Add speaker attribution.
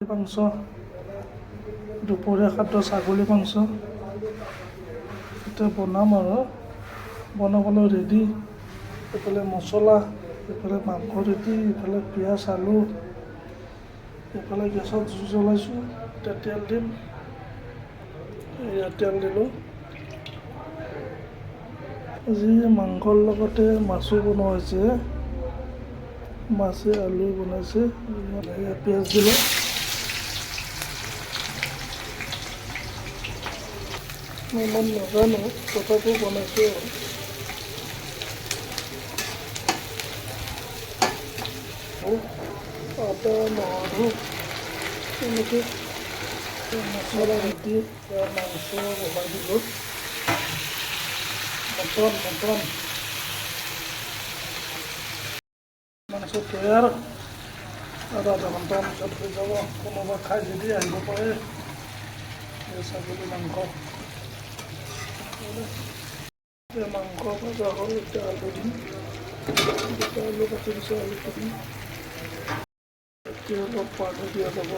Speaker 1: মাংস দুপৰীয়া খাদ্য ছাগলী মাংস। এতিয়া বনাম আৰু। বনাবলৈ ৰেডি এইফালে মছলা এইফালে মাংস ৰেডি এইফালে পিঁয়াজ আলু এইফালে গেছত জুই জ্বলাইছোঁ এতিয়া তেল দিম। এয়া তেল দিলোঁ। আজি মাংসৰ লগতে মাছো বনোৱা হৈছে। মাছে আলু বনাইছে। পিঁয়াজ দিলোঁ। মই ইমান নাজানো তথাপিও বনাইছোঁ আৰু আদা নহৰু তেনেকৈ মছলা ৰেডি মাংস বনাই দিলোঁ মটন মটন মাংস তৈয়াৰ আৰু আধা ঘণ্টাৰ পিছত হৈ যাব কোনোবা খাই যদি আহিব পাৰে ছাগলী মাংস মাংস ভজা হ'ল এতিয়া আলু দিম দুটা আলু কাটি দিছোঁ আলু এতিয়া অলপ পানী দিয়া যাব